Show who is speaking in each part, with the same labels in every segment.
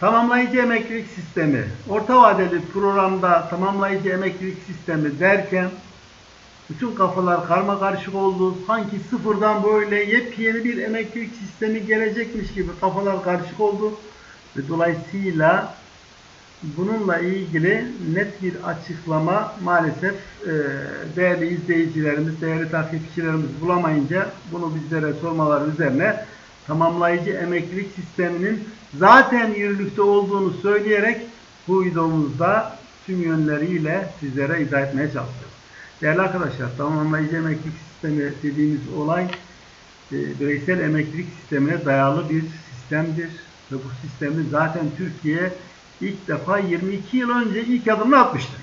Speaker 1: Tamamlayıcı emeklilik sistemi, orta vadeli programda tamamlayıcı emeklilik sistemi derken bütün kafalar karma karışık oldu. Sanki sıfırdan böyle yepyeni bir emeklilik sistemi gelecekmiş gibi kafalar karışık oldu. Ve dolayısıyla bununla ilgili net bir açıklama maalesef e, değerli izleyicilerimiz, değerli takipçilerimiz bulamayınca bunu bizlere sormaları üzerine tamamlayıcı emeklilik sisteminin zaten yürürlükte olduğunu söyleyerek bu videomuzda tüm yönleriyle sizlere izah etmeye çalışıyoruz. Değerli arkadaşlar, tamamlayıcı emeklilik sistemi dediğimiz olay e, bireysel emeklilik sistemine dayalı bir sistemdir. Ve bu sistemi zaten Türkiye ilk defa 22 yıl önce ilk adımını atmıştır.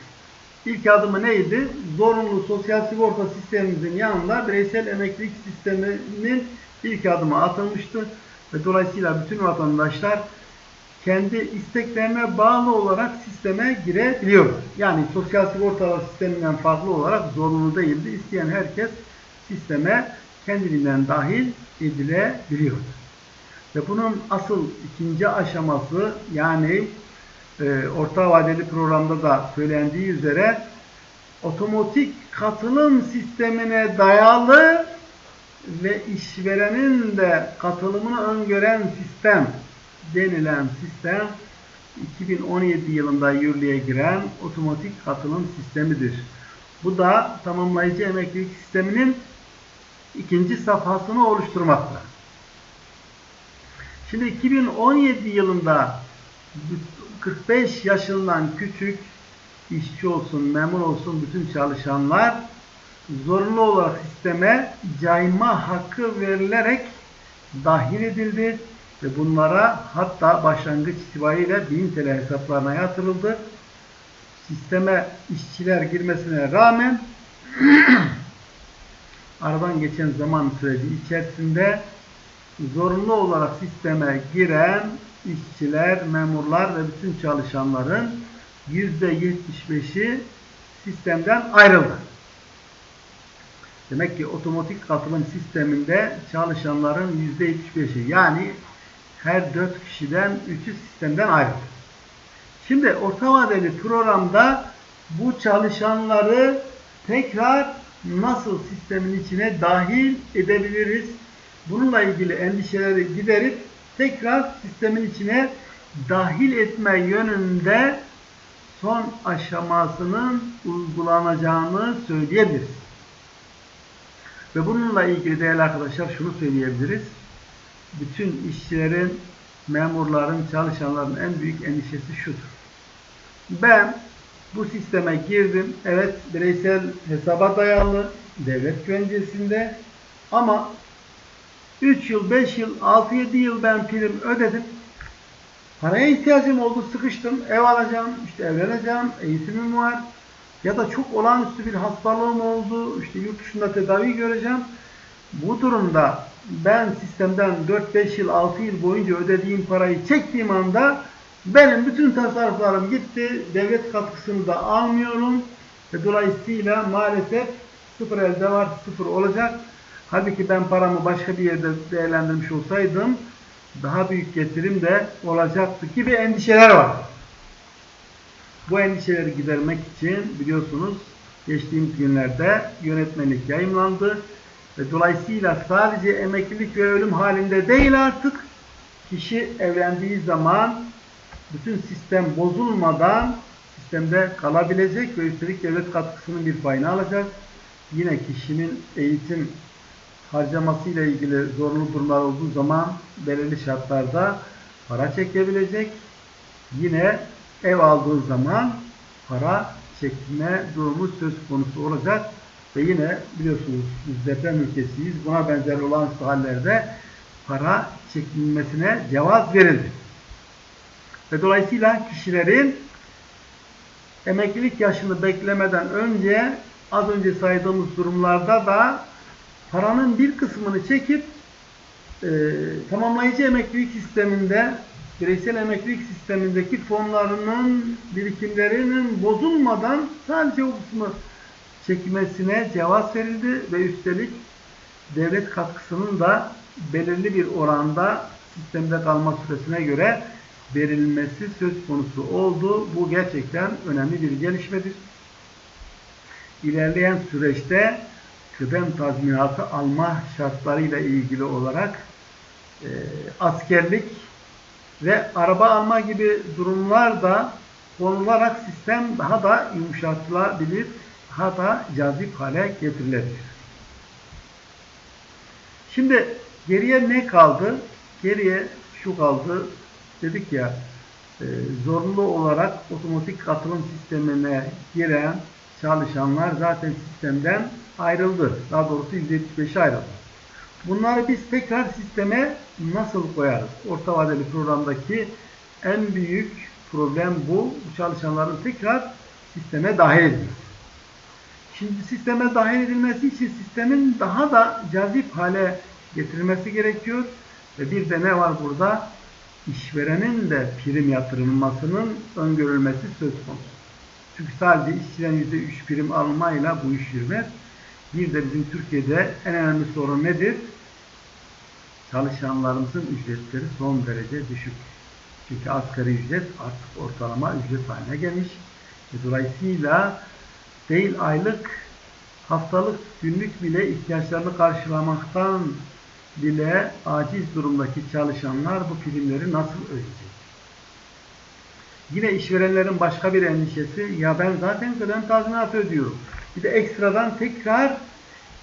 Speaker 1: İlk adımı neydi? Zorunlu sosyal sigorta sistemimizin yanında bireysel emeklilik sisteminin ilk adımı atılmıştı. Ve dolayısıyla bütün vatandaşlar kendi isteklerine bağlı olarak sisteme girebiliyor. Yani sosyal sigortalar sisteminden farklı olarak zorunlu değildi. İsteyen herkes sisteme kendiliğinden dahil edilebiliyor. Ve bunun asıl ikinci aşaması yani e, orta vadeli programda da söylendiği üzere otomatik katılım sistemine dayalı ve işverenin de katılımını öngören sistem denilen sistem 2017 yılında yürürlüğe giren otomatik katılım sistemidir. Bu da tamamlayıcı emeklilik sisteminin ikinci safhasını oluşturmakta. Şimdi 2017 yılında 45 yaşından küçük işçi olsun, memur olsun bütün çalışanlar zorunlu olarak sisteme cayma hakkı verilerek dahil edildi ve bunlara hatta başlangıç itibariyle 1000 TL hesaplarına yatırıldı. Sisteme işçiler girmesine rağmen aradan geçen zaman süreci içerisinde zorunlu olarak sisteme giren işçiler, memurlar ve bütün çalışanların %75'i sistemden ayrıldı. Demek ki otomatik katılım sisteminde çalışanların %75'i yani her 4 kişiden 3'ü sistemden ayrıldı. Şimdi orta vadeli programda bu çalışanları tekrar nasıl sistemin içine dahil edebiliriz? Bununla ilgili endişeleri giderip tekrar sistemin içine dahil etme yönünde son aşamasının uygulanacağını söyleyebiliriz. Ve bununla ilgili değerli arkadaşlar şunu söyleyebiliriz. Bütün işçilerin, memurların, çalışanların en büyük endişesi şudur. Ben bu sisteme girdim. Evet bireysel hesaba dayalı devlet güvencesinde ama 3 yıl, 5 yıl, 6-7 yıl ben prim ödedim. Paraya ihtiyacım oldu, sıkıştım. Ev alacağım, işte evleneceğim, eğitimim var. Ya da çok olağanüstü bir hastalığım oldu, işte yurt dışında tedavi göreceğim. Bu durumda ben sistemden 4-5 yıl, 6 yıl boyunca ödediğim parayı çektiğim anda benim bütün tasarruflarım gitti. Devlet katkısını da almıyorum. Ve dolayısıyla maalesef sıfır elde var, sıfır olacak. Halbuki ben paramı başka bir yerde değerlendirmiş olsaydım daha büyük getirim de olacaktı gibi endişeler var. Bu endişeleri gidermek için biliyorsunuz geçtiğimiz günlerde yönetmelik yayınlandı ve dolayısıyla sadece emeklilik ve ölüm halinde değil artık kişi evlendiği zaman bütün sistem bozulmadan sistemde kalabilecek ve üstelik devlet katkısının bir payını alacak. Yine kişinin eğitim harcaması ile ilgili zorunlu durumlar olduğu zaman belirli şartlarda para çekebilecek. Yine ev aldığı zaman para çekme durumu söz konusu olacak. Ve yine biliyorsunuz biz deprem ülkesiyiz. Buna benzer olan hallerde para çekilmesine cevaz verildi. Ve dolayısıyla kişilerin emeklilik yaşını beklemeden önce az önce saydığımız durumlarda da paranın bir kısmını çekip e, tamamlayıcı emeklilik sisteminde bireysel emeklilik sistemindeki fonlarının birikimlerinin bozulmadan sadece o kısmı çekmesine cevaz verildi ve üstelik devlet katkısının da belirli bir oranda sistemde kalma süresine göre verilmesi söz konusu oldu. Bu gerçekten önemli bir gelişmedir. İlerleyen süreçte kıdem tazminatı alma şartlarıyla ilgili olarak e, askerlik ve araba alma gibi durumlar da konularak sistem daha da yumuşatılabilir, daha da cazip hale getirilebilir. Şimdi geriye ne kaldı? Geriye şu kaldı. Dedik ya e, zorunlu olarak otomatik katılım sistemine giren çalışanlar zaten sistemden ayrıldı. Daha doğrusu %75'e ayrıldı. Bunları biz tekrar sisteme nasıl koyarız? Orta vadeli programdaki en büyük problem bu. Çalışanların tekrar sisteme dahil edilmesi. Şimdi sisteme dahil edilmesi için sistemin daha da cazip hale getirilmesi gerekiyor. Ve bir de ne var burada? İşverenin de prim yatırılmasının öngörülmesi söz konusu. Çünkü sadece işçiden %3 prim almayla bu iş yürümez. Bir de bizim Türkiye'de en önemli sorun nedir? Çalışanlarımızın ücretleri son derece düşük. Çünkü asgari ücret artık ortalama ücret haline gelmiş. Dolayısıyla değil aylık, haftalık, günlük bile ihtiyaçlarını karşılamaktan bile aciz durumdaki çalışanlar bu primleri nasıl ödeyecek? Yine işverenlerin başka bir endişesi, ya ben zaten kıdem tazminatı ödüyorum. Bir de ekstradan tekrar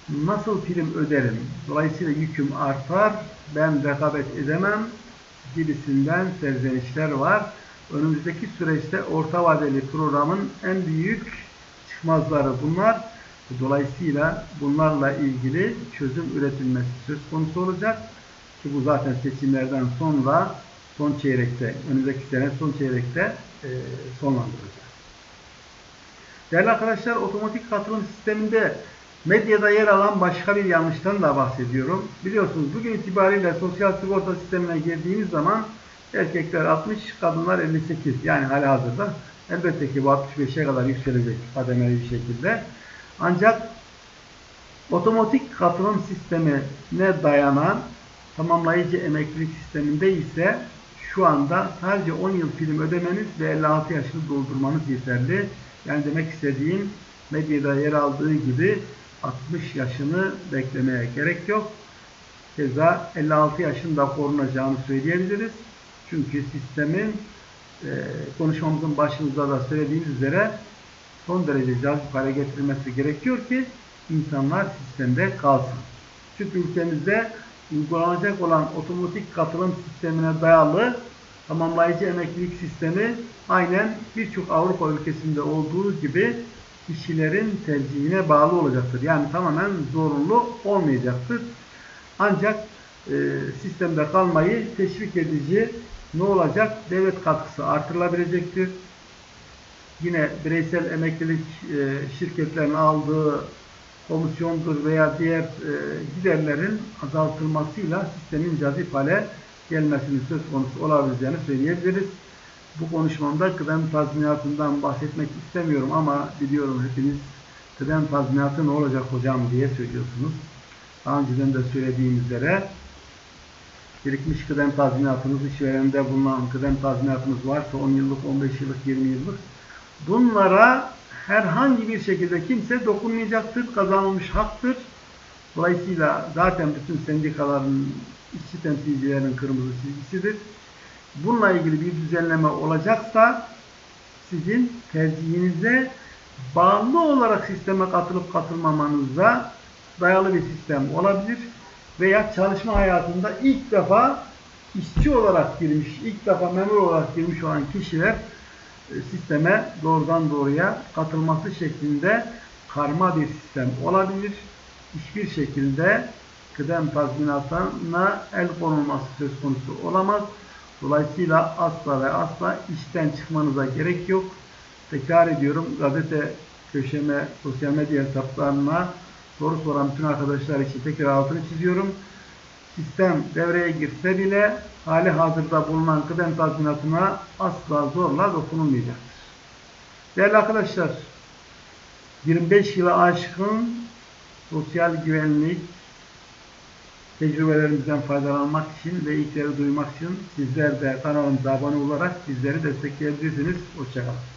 Speaker 1: nasıl prim öderim? Dolayısıyla yüküm artar, ben rekabet edemem gibisinden serzenişler var. Önümüzdeki süreçte orta vadeli programın en büyük çıkmazları bunlar. Dolayısıyla bunlarla ilgili çözüm üretilmesi söz konusu olacak. Ki bu zaten seçimlerden sonra son çeyrekte, önümüzdeki sene son çeyrekte e, sonlandırılacak. Değerli arkadaşlar, otomatik katılım sisteminde medyada yer alan başka bir yanlıştan da bahsediyorum. Biliyorsunuz bugün itibariyle sosyal sigorta sistemine girdiğimiz zaman erkekler 60, kadınlar 58. Yani hali hazırda. Elbette ki bu 65'e kadar yükselecek kademeli bir şekilde. Ancak otomatik katılım sistemine dayanan tamamlayıcı emeklilik sisteminde ise şu anda sadece 10 yıl prim ödemeniz ve 56 yaşını doldurmanız yeterli. Yani demek istediğim medyada yer aldığı gibi 60 yaşını beklemeye gerek yok. Keza 56 yaşında korunacağını söyleyebiliriz. Çünkü sistemin e, konuşmamızın başında da söylediğimiz üzere son derece cazip hale getirilmesi gerekiyor ki insanlar sistemde kalsın. Çünkü ülkemizde uygulanacak olan otomatik katılım sistemine dayalı tamamlayıcı emeklilik sistemi aynen birçok Avrupa ülkesinde olduğu gibi kişilerin tercihine bağlı olacaktır. Yani tamamen zorunlu olmayacaktır. Ancak e, sistemde kalmayı teşvik edici ne olacak? Devlet katkısı artırılabilecektir. Yine bireysel emeklilik e, şirketlerin aldığı komisyondur veya diğer e, giderlerin azaltılmasıyla sistemin cazip hale gelmesinin söz konusu olabileceğini söyleyebiliriz. Bu konuşmamda kıdem tazminatından bahsetmek istemiyorum ama biliyorum hepiniz kıdem tazminatı ne olacak hocam diye söylüyorsunuz. Daha önceden de söylediğim üzere birikmiş kıdem tazminatınız, işverende bulunan kıdem tazminatınız varsa 10 yıllık, 15 yıllık, 20 yıllık bunlara herhangi bir şekilde kimse dokunmayacaktır. Kazanılmış haktır. Dolayısıyla zaten bütün sendikaların, işçi temsilcilerinin kırmızı çizgisidir. Bununla ilgili bir düzenleme olacaksa sizin tercihinize bağlı olarak sisteme katılıp katılmamanıza dayalı bir sistem olabilir. Veya çalışma hayatında ilk defa işçi olarak girmiş, ilk defa memur olarak girmiş olan kişiler e, sisteme doğrudan doğruya katılması şeklinde karma bir sistem olabilir. Hiçbir şekilde kıdem tazminatına el konulması söz konusu olamaz. Dolayısıyla asla ve asla işten çıkmanıza gerek yok. Tekrar ediyorum gazete köşeme, sosyal medya hesaplarına soru soran bütün arkadaşlar için tekrar altını çiziyorum. Sistem devreye girse bile hali hazırda bulunan kıdem tazminatına asla zorla dokunulmayacaktır. Değerli arkadaşlar, 25 yıla aşkın sosyal güvenlik Tecrübelerimizden faydalanmak için ve ilkleri duymak için sizler de kanalımıza abone olarak bizleri destekleyebilirsiniz. Hoşçakalın.